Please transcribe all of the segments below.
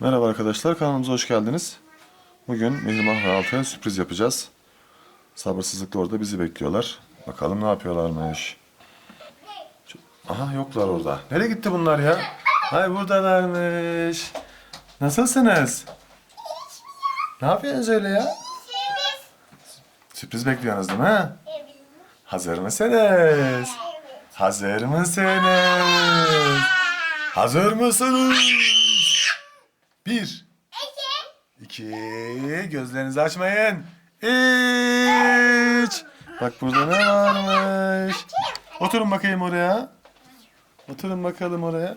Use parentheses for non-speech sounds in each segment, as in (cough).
Merhaba arkadaşlar, kanalımıza hoş geldiniz. Bugün Mihrimah ve Altay'a sürpriz yapacağız. Sabırsızlıkla orada bizi bekliyorlar. Bakalım ne yapıyorlarmış. Aha yoklar orada. Nereye gitti bunlar ya? Hay buradalarmış. Nasılsınız? Ne yapıyorsunuz öyle ya? Sürpriz bekliyorsunuz değil mi? Hazır mısınız? Hazır mısınız? Hazır mısınız? Bir. İki. Gözlerinizi açmayın. Üç. Bak burada ne varmış? Oturun bakayım oraya. Oturun bakalım oraya.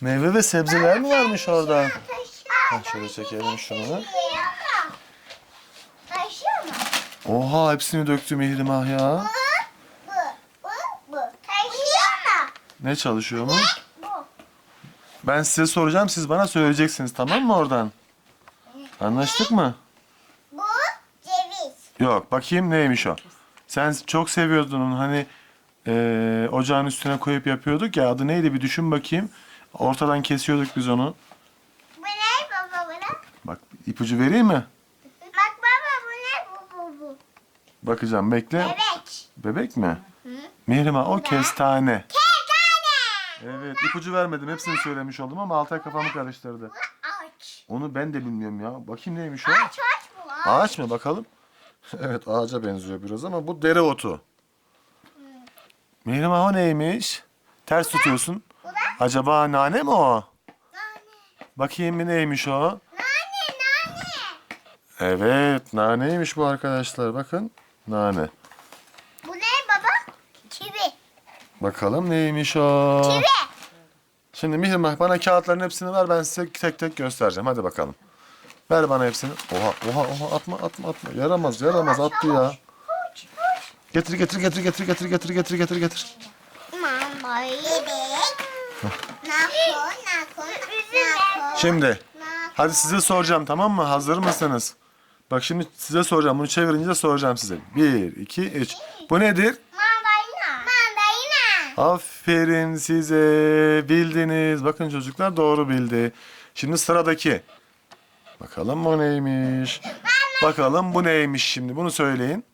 Meyve ve sebzeler mi varmış orada? Ha, şöyle çekelim şunu. Oha hepsini döktü Mihrimah ya. Bu, bu, bu. Taşıyor mu? Ne çalışıyor mu? Ben size soracağım siz bana söyleyeceksiniz tamam mı oradan? Anlaştık mı? Bu ceviz. Yok bakayım neymiş o. Sen çok seviyordun onu hani eee, ocağın üstüne koyup yapıyorduk ya adı neydi bir düşün bakayım. Ortadan kesiyorduk biz onu. Bu ne baba bu ne? Bak ipucu vereyim mi? Bak baba bu ne? Bu bu bu. Bakacağım bekle. Bebek. Bebek mi? Mihrimah o kestane. Kestane. Evet ipucu vermedim hepsini söylemiş oldum ama Altay kafamı karıştırdı. Ağaç. Onu ben de bilmiyorum ya. Bakayım neymiş o? Ağaç ağaç bu. Ağaç. Ağaç mı bakalım? (laughs) evet ağaca benziyor biraz ama bu dereotu. Mihrimah o neymiş? Ters tutuyorsun. Bu da Acaba nane mi o? nane. Bakayım bir neymiş o? Nane nane. Evet naneymiş bu arkadaşlar bakın. Nane. Bu ne baba? Kivi. Bakalım neymiş o? Kivi. Şimdi Mihrimah bana kağıtların hepsini ver ben size tek tek göstereceğim. Hadi bakalım. Ver bana hepsini. Oha oha oha atma atma atma. Yaramaz yaramaz attı ya. Getir getir getir getir getir getir getir getir getir. Mama. Şimdi hadi size soracağım tamam mı? Hazır mısınız? Bak şimdi size soracağım. Bunu çevirince soracağım size. Bir, iki, üç. Bu nedir? Mandalina. Aferin size. Bildiniz. Bakın çocuklar doğru bildi. Şimdi sıradaki. Bakalım bu neymiş? Bakalım bu neymiş şimdi? Bunu söyleyin.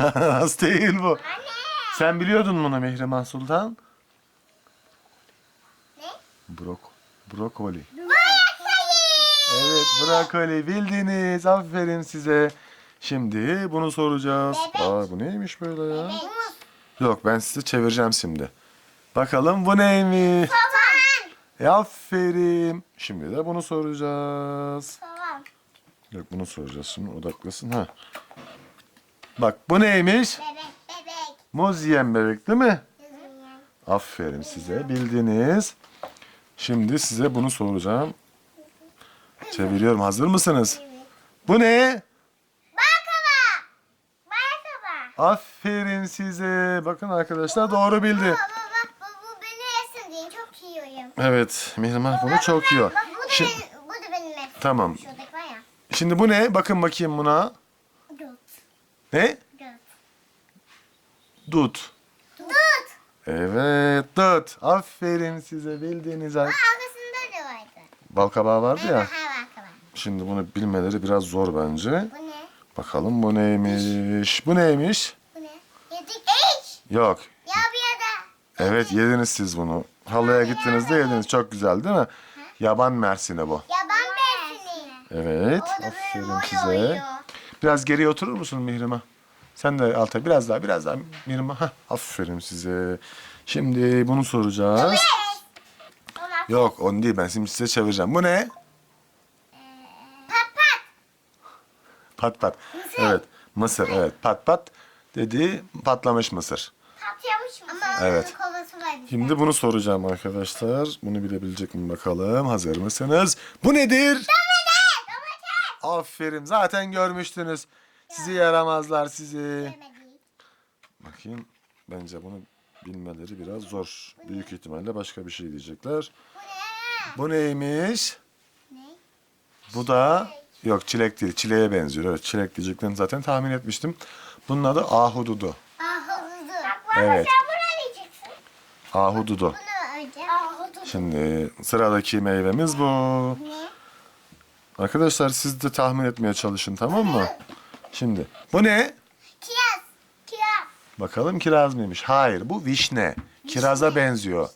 Ananas. (laughs) Az değil bu. Anne. Sen biliyordun bunu Mihrimah Sultan. Ne? Brok brokoli. Bayakayı. Evet brokoli bildiniz. Aferin size. Şimdi bunu soracağız. Bebek. Aa bu neymiş böyle ya? Muz. Yok ben size çevireceğim şimdi. Bakalım bu neymiş? E, aferin. Şimdi de bunu soracağız. Soğan. Yok bunu soracağız şimdi odaklasın. ha. Bak bu neymiş? Bebek. Bebek. Muz yiyen bebek değil mi? Aferin size bildiniz. Şimdi size bunu soracağım. Çeviriyorum hazır mısınız? Bu ne? Aferin size. Bakın arkadaşlar doğru bildi. Baba bak bu, bu beni yesin diye çok yiyorum. Evet Mihrimah bunu çok yiyor. Bak bu da, Şimdi, benim, bu da benim yesin. tamam. Şuradaki var ya. Şimdi bu ne? Bakın bakayım buna. Dut. Ne? Dut. Dut. Dut. Evet dut. Aferin size bildiğiniz. ar- Arkasında da vardı. Bal kabağı vardı ya. Ha baklava. Şimdi bunu bilmeleri biraz zor bence. Bu ne? Bakalım bu neymiş? Bu neymiş? Bu ne? Yedik. Hiç. Yok. Ya bir da. Evet yediniz siz bunu. Halıya gittiğinizde yediniz. Çok güzel değil mi? Yaban mersini bu. Yaban bersini. Evet. O da böyle Aferin size. Biraz geriye oturur musun Mihrimah? Sen de alta biraz daha biraz daha Mihrimah. Hah, aferin size. Şimdi bunu soracağız. Yok onu değil ben şimdi size çevireceğim. Bu ne? pat pat. Pat pat. Evet. Mısır evet. Pat pat dedi patlamış mısır. Mu? Ama Evet. onun. Şimdi bunu soracağım arkadaşlar. Bunu bilebilecek mi bakalım. Hazır mısınız? Bu nedir? Aferin. Zaten görmüştünüz. Sizi yaramazlar sizi. Bakayım. Bence bunu bilmeleri biraz zor. Büyük ihtimalle başka bir şey diyecekler. Bu ne? Bu neymiş? Ne? Bu da yok çilek değil. Çileğe benziyor. Evet çilek diyeceklerini zaten tahmin etmiştim. Bunun adı ahududu. Ahududu. Bak baba Evet. sen bunu diyeceksin. Ahududu. Bunu önce. Ahududu. Şimdi sıradaki meyvemiz bu. Ne? Arkadaşlar siz de tahmin etmeye çalışın tamam mı? Şimdi bu ne? Kiraz. Kiraz. Bakalım kiraz mıymış? Hayır bu vişne. Kiraza benziyor.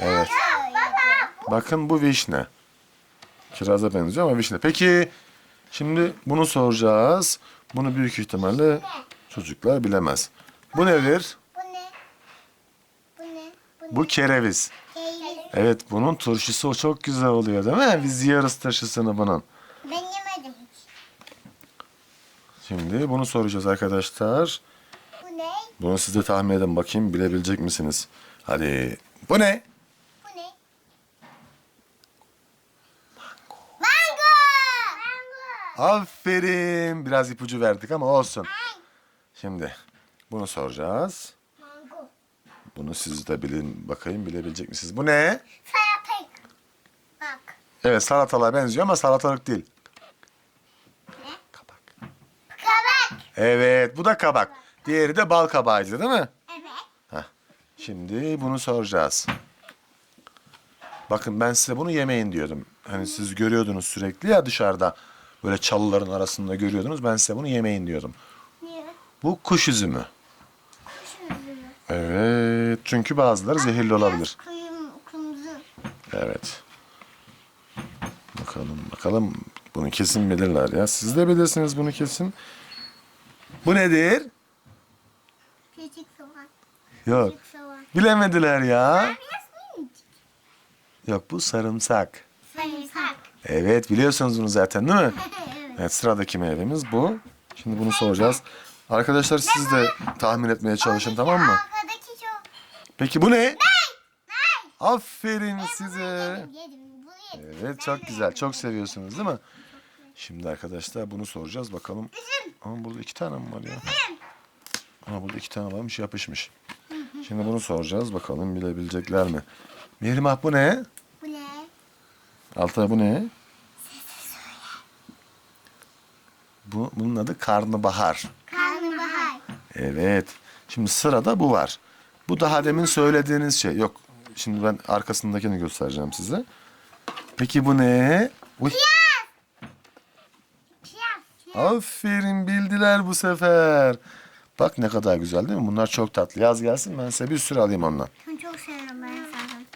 Evet. Baba. Bakın bu vişne. Kiraza benziyor ama vişne. Peki şimdi bunu soracağız. Bunu büyük ihtimalle çocuklar bilemez. Bu nedir? Bu ne? Bu ne? Bu kereviz. Evet bunun turşusu çok güzel oluyor değil mi? Biz yiyoruz turşusunu bunun. Ben yemedim hiç. Şimdi bunu soracağız arkadaşlar. Bu ne? Bunu siz de tahmin edin bakayım bilebilecek misiniz? Hadi. Bu ne? Bu ne? Mango. Mango. Aferin. Biraz ipucu verdik ama olsun. Şimdi bunu soracağız. Mango. Bunu siz de bilin bakayım bilebilecek misiniz? Bu ne? Salatalık. Bak. Evet salatalığa benziyor ama salatalık değil. Ne? Kabak. Kabak. Evet bu da kabak. Diğeri de bal kabağıydı değil mi? Evet. Heh. Şimdi bunu soracağız. Bakın ben size bunu yemeyin diyordum. Hani siz görüyordunuz sürekli ya dışarıda. Böyle çalıların arasında görüyordunuz. Ben size bunu yemeyin diyordum. Niye? Bu kuş üzümü. Kuş üzümü. Evet. Çünkü bazıları zehirli olabilir. Kıyım, kırmızı. Evet. Bakalım bakalım. Bunu kesin bilirler ya. Siz de bilirsiniz bunu kesin. Bu nedir? Küçük soğan. Yok. Küçük soğan. Bilemediler ya. Yok bu sarımsak. Sarımsak. Evet biliyorsunuz bunu zaten değil mi? (laughs) evet. Sıradaki meyvemiz bu. Şimdi bunu soracağız. Arkadaşlar siz de tahmin etmeye çalışın tamam mı? Arkadaki çok. Peki bu ne? Aferin size. Evet çok güzel. Çok seviyorsunuz değil mi? Şimdi arkadaşlar bunu soracağız bakalım. Ama burada iki tane mi var ya? Ama burada iki tane varmış yapışmış. Şimdi bunu soracağız bakalım bilebilecekler mi? Mihrimah bu ne? Bu ne? Altay bu ne? Bu, bunun adı karnabahar. Karnabahar. Evet. Şimdi sırada bu var. Bu daha demin söylediğiniz şey. Yok. Şimdi ben arkasındakini göstereceğim size. Peki bu ne? Uy, aferin bildiler bu sefer. Bak ne kadar güzel değil mi? Bunlar çok tatlı. Yaz gelsin ben size bir sürü alayım ondan. Çok seviyorum ben zaten.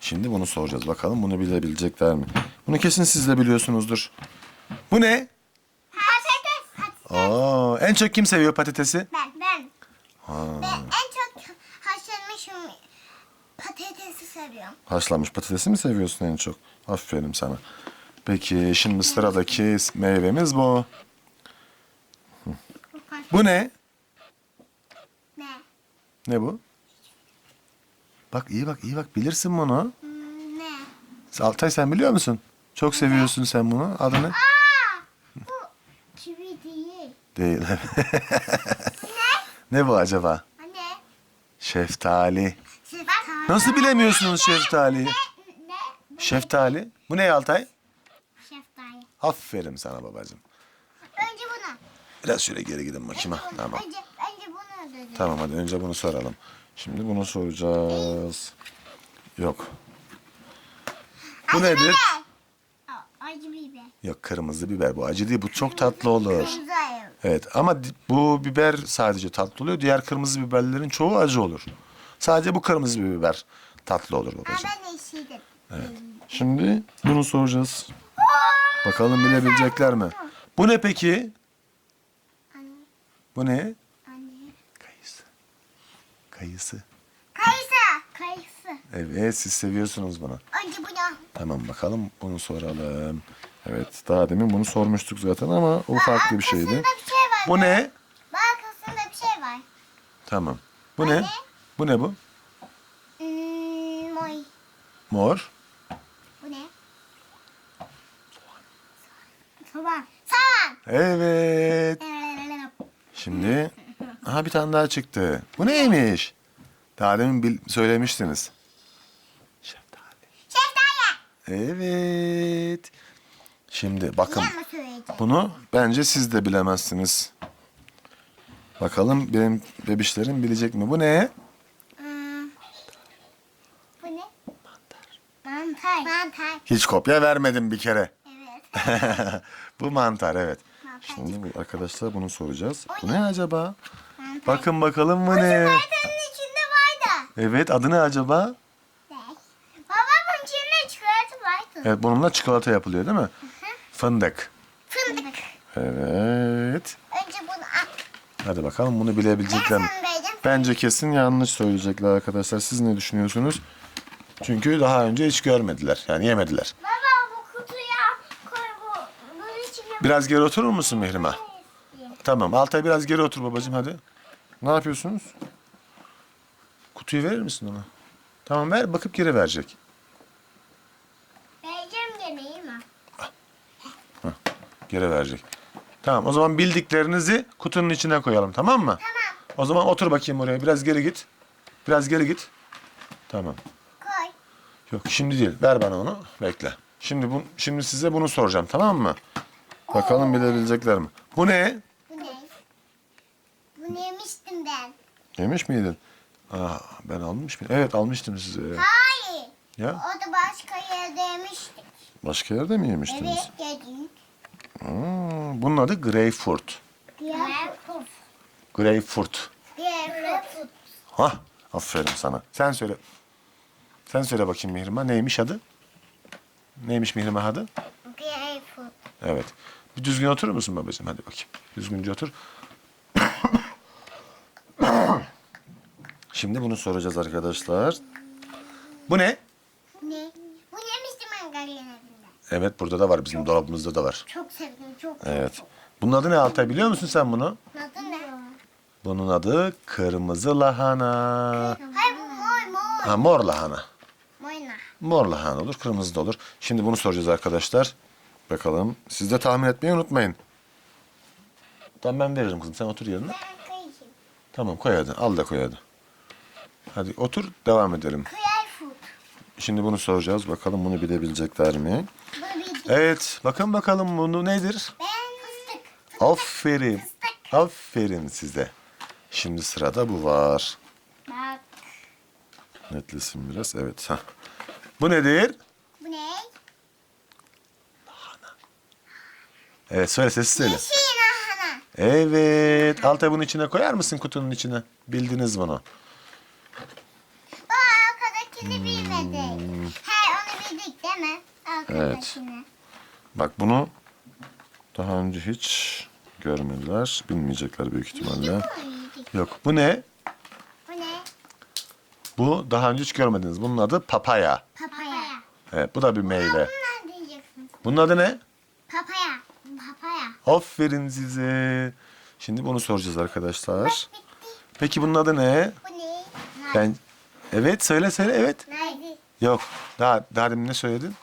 Şimdi bunu soracağız. Bakalım bunu bilebilecekler mi? Bunu kesin siz de biliyorsunuzdur. Bu ne? Aa, en çok kim seviyor patatesi? Ben, ben. Ha, Ben en çok haşlanmış patatesi seviyorum. haşlanmış patatesi mi seviyorsun en çok? Aferin sana. Peki şimdi sıradaki meyvemiz bu. Bu ne? Ne? Ne bu? Bak iyi bak iyi bak bilirsin bunu. Hmm, ne? Altay sen biliyor musun? Çok seviyorsun sen bunu. Adı ne? Aa! Değil. (laughs) Değil. ne bu acaba? Anne. Şeftali. Şeftali. Nasıl bilemiyorsunuz şeftaliyi? Ne? Şeftali. Bu ne Altay? Şeftali. Aferin sana babacığım. Önce bunu. Biraz şöyle geri gidin bakayım. Bunu. Tamam. Önce, önce bunu ödedim. Tamam hadi önce bunu soralım. Şimdi bunu soracağız. Yok. Bu nedir? Biber. Acı biber. Yok kırmızı biber bu acı değil bu çok tatlı olur. Kırmızı. Evet ama bu biber sadece tatlı oluyor. Diğer kırmızı biberlerin çoğu acı olur. Sadece bu kırmızı biber tatlı olur Aa, babacığım. ben de işiydim. Şimdi bunu soracağız. Bakalım bilebilecekler mi? Bu ne peki? Anne. Bu ne? Anne. Kayısı. Kayısı. Kayısı. Kayısı. Evet siz seviyorsunuz bunu. Önce bunu. Tamam bakalım bunu soralım. Evet daha demin bunu sormuştuk zaten ama o farklı bir şeydi. Şey var. Bu ne? Bak arkasında bir şey var. Tamam. Bu ne? ne? Bu ne bu? Hmm, moy. Mor. Bu ne? Soğan. Soğan. Evet. Şimdi aha bir tane daha çıktı. Bu neymiş? Daha demin bil- söylemiştiniz. Şeftali. Şeftali. Evet. Şimdi bakın bunu bence siz de bilemezsiniz. Bakalım benim bebişlerim bilecek mi? Bu ne? Hmm. Bu ne? Mantar. Mantar. Hiç kopya vermedim bir kere. Evet. (laughs) bu mantar evet. Mantar. Şimdi arkadaşlar bunu soracağız. Bu ne acaba? Mantar. Bakın bakalım bu ne? Zaten içinde var da. Evet adı ne acaba? Babamın içinde çikolata vardı. Evet bununla çikolata yapılıyor değil mi? Fındık. Fındık. Evet. Önce bunu at. Hadi bakalım bunu bilebilecekler mi? Bence kesin yanlış söyleyecekler arkadaşlar. Siz ne düşünüyorsunuz? Çünkü daha önce hiç görmediler. Yani yemediler. Baba bu kutuya koy bu. Bunun içine Biraz geri oturur musun Mihrimah? Tamam. Altay biraz geri otur babacığım hadi. Ne yapıyorsunuz? Kutuyu verir misin ona? Tamam ver bakıp geri verecek. Vereceğim gene iyi mi? Geri verecek. Tamam o zaman bildiklerinizi kutunun içine koyalım tamam mı? Tamam. O zaman otur bakayım oraya. Biraz geri git. Biraz geri git. Tamam. Koy. Yok şimdi değil. Ver bana onu. Bekle. Şimdi bu, şimdi size bunu soracağım tamam mı? Bakalım bilebilecekler mi? Bu ne? Bu ne? Bunu yemiştim ben. Yemiş miydin? Aa, ben almış mıydım? Evet almıştım size. Hayır. Ya O da başka yerde yemiştik. başka yerde mi yemiştiniz? Evet yedik. Hmm, bunun adı greyfurt. Greyfurt. Greyfurt. Greyfurt. Hah aferin sana. Sen söyle. Sen söyle bakayım Mihrimah. Neymiş adı? Neymiş Mihrimah adı? Greyfurt. Evet. Bir düzgün oturur musun babacığım? Hadi bakayım. Düzgünce otur. (coughs) Şimdi bunu soracağız arkadaşlar. Bu ne? Ne? Bu ben Galya'nın evinde. Evet burada da var. Bizim dolabımızda da var. Çok sevdim çok. Evet. Bunun adı ne Altay biliyor musun sen bunu? Adı ne? Bunun adı kırmızı lahana. Hayır bu moy moy. Ha mor lahana. Moyna. Mor lahana olur, kırmızı da olur. Şimdi bunu soracağız arkadaşlar. Bakalım. Siz de tahmin etmeyi unutmayın. Tamam ben veririm kızım. Sen otur yerine. Ben kıyayım. Tamam koy hadi. Al da koy hadi. Hadi otur devam edelim. Greyfurt. Şimdi bunu soracağız. Bakalım bunu bilebilecekler mi? Bildim. Evet. Bakın bakalım bunu nedir? Ben fıstık. Aferin. Aferin size. Şimdi sırada bu var. Bak. Netlesin biraz. Evet. Heh. Bu nedir? Bu ne? Evet söyle sesi söyle. Yeşil lahana. Evet. Altay bunun içine koyar mısın kutunun içine? Bildiniz bunu. O arkadakini bilmedik. He onu bildik değil mi? Arkadakini. Bak bunu daha önce hiç görmediler. Bilmeyecekler büyük ihtimalle. Yok. Bu ne? Bu ne? Bu daha önce hiç görmediniz. Bunun adı papaya. Papaya. Evet bu da bir meyve. Bunlar diyeceksin. Bunun adı ne? Papaya. Papaya. Aferin size. Şimdi bunu soracağız arkadaşlar. Peki bunun adı ne? Bu ne? Ben Evet söyle söyle evet. Nerede? Yok. Daha daha demin ne söyledin?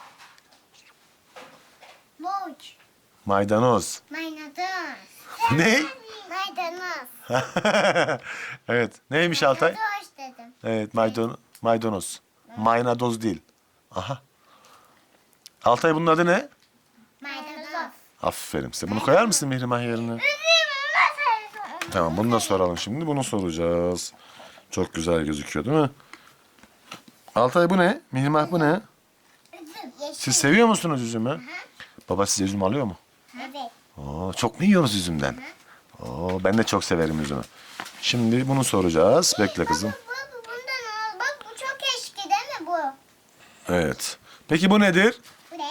Maydanoz. Maydanoz. (laughs) Ne? Maydanoz. (laughs) evet. Neymiş Altay? Maydanoz dedim. Evet maydanoz. Maydanoz. Maynadoz değil. Aha. Altay bunun adı ne? Maydanoz. Aferin size. Bunu koyar mısın Mihrimah yerine? Tamam bunu da soralım şimdi. Bunu soracağız. Çok güzel gözüküyor değil mi? Altay bu ne? Mihrimah bu ne? Siz seviyor musunuz üzümü? Baba size üzüm alıyor mu? Evet. Oo, çok mu yiyorsunuz üzümden? Oo, ben de çok severim üzümü. Şimdi bunu soracağız. Bekle kızım. Baba bundan al. Bak bu çok eski değil mi bu? Evet. Peki bu nedir? Bu ne?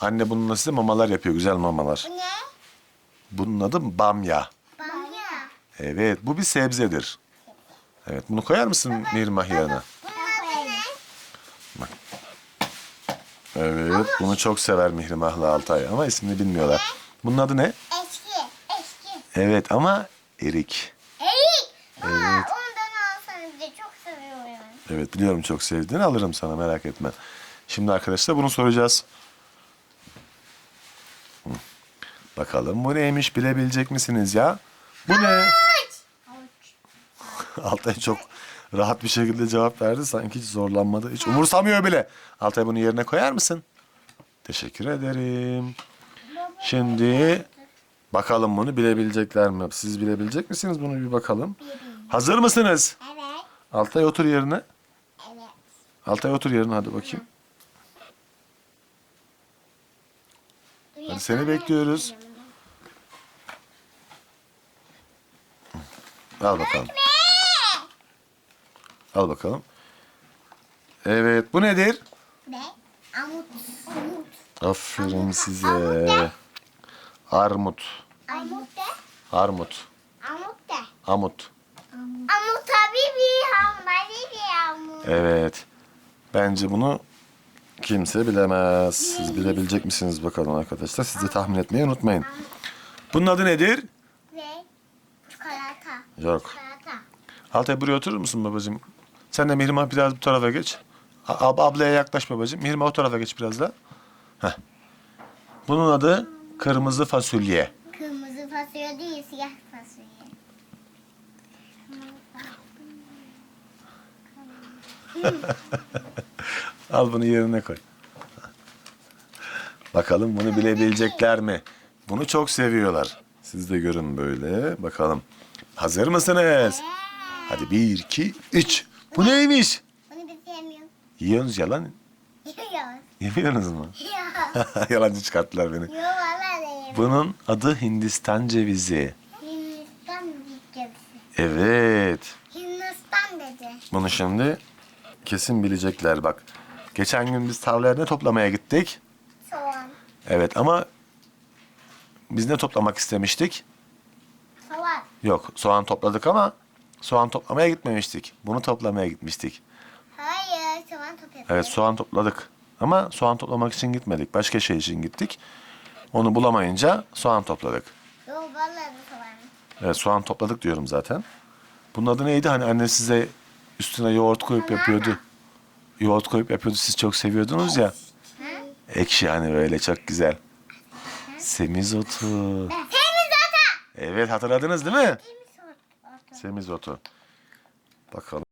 Anne bununla size mamalar yapıyor. Güzel mamalar. Bu ne? Bunun adı bamya. Bamya. Evet bu bir sebzedir. Evet bunu koyar mısın Nirmah yerine? Bunun adı ne? Evet bunu çok sever Mihrimah'la Altay ama ismini bilmiyorlar. Bunun adı ne? Eski. Eski. Evet ama erik. Erik. Evet. ondan alsanız bize çok seviyorum. Evet biliyorum çok sevdiğini alırım sana merak etme. Şimdi arkadaşlar bunu soracağız. Hı. Bakalım bu neymiş bilebilecek misiniz ya? Bu ne? (laughs) Altay çok rahat bir şekilde cevap verdi. Sanki hiç zorlanmadı. Hiç umursamıyor bile. Altay bunu yerine koyar mısın? Teşekkür ederim. Şimdi bakalım bunu bilebilecekler mi? Siz bilebilecek misiniz bunu bir bakalım. Hazır mısınız? Evet. Altay otur yerine. Evet. Altay otur yerine hadi bakayım. Hadi seni bekliyoruz. Al bakalım. Al bakalım. Evet bu nedir? Ne? Amut. Amut. Aferin size. Armut. Amut de. Armut. Amut de. Amut. Amut tabii bir hamari bir amut. Evet. Bence bunu kimse bilemez. Siz bilebilecek misiniz bakalım arkadaşlar. Siz de tahmin etmeyi unutmayın. Bunun adı nedir? Ve çikolata. Yok. Çikolata. Altay buraya oturur musun babacığım? Sen de Mihrimah biraz bu tarafa geç. Ab- ablaya yaklaş babacığım. Mihrimah o tarafa geç biraz da. Heh. Bunun adı kırmızı fasulye. Kırmızı fasulye değil siyah fasulye. (laughs) Al bunu yerine koy. Bakalım bunu bilebilecekler mi? Bunu çok seviyorlar. Siz de görün böyle. Bakalım. Hazır mısınız? Hadi bir, iki, üç. Bu neymiş? Bunu biz yemiyoruz. Yiyorsunuz yalan. Yiyoruz. Yemiyorsunuz mu? (laughs) Yok. (laughs) Yalancı çıkarttılar beni. Yok valla da yemiyoruz. Bunun adı Hindistan cevizi. Hindistan cevizi. Evet. Hindistan dedi. Bunu şimdi kesin bilecekler bak. Geçen gün biz tarlaya ne toplamaya gittik? Soğan. Evet ama biz ne toplamak istemiştik? Soğan. Yok soğan topladık ama soğan toplamaya gitmemiştik. Bunu toplamaya gitmiştik. Hayır soğan topladık. Evet soğan topladık. Ama soğan toplamak için gitmedik. Başka şey için gittik. Onu bulamayınca soğan topladık. Yok valla da soğan. Evet soğan topladık diyorum zaten. Bunun adı neydi? Hani anne size üstüne yoğurt koyup yapıyordu. Yoğurt koyup yapıyordu. Siz çok seviyordunuz ya. Ekşi hani böyle çok güzel. Semizotu. Temizata. Evet hatırladınız değil mi? Semizotu. Bakalım.